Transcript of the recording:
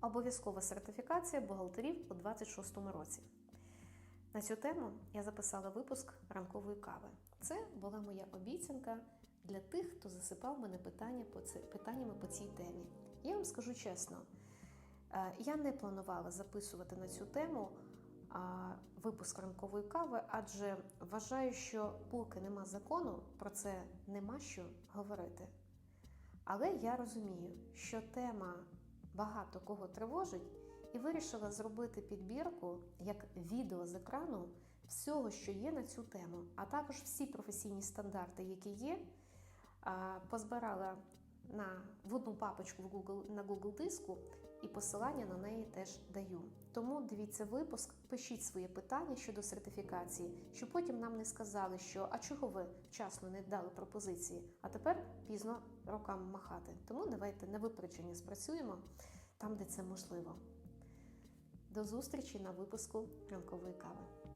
Обов'язкова сертифікація бухгалтерів у 2026 році. На цю тему я записала випуск ранкової кави. Це була моя обіцянка для тих, хто засипав мене питання по ці- питаннями по цій темі. Я вам скажу чесно, е, я не планувала записувати на цю тему випуск ранкової кави, адже вважаю, що поки нема закону, про це нема що говорити. Але я розумію, що тема багато кого тривожить, і вирішила зробити підбірку як відео з екрану всього, що є на цю тему, а також всі професійні стандарти, які є, позбирала на, в одну папочку в Google, на Google диску і посилання на неї теж даю. Тому дивіться випуск, пишіть свої питання щодо сертифікації, щоб потім нам не сказали, що а чого ви вчасно не дали пропозиції, а тепер пізно руками махати. Тому давайте на випередження спрацюємо там, де це можливо. До зустрічі на випуску ранкової кави.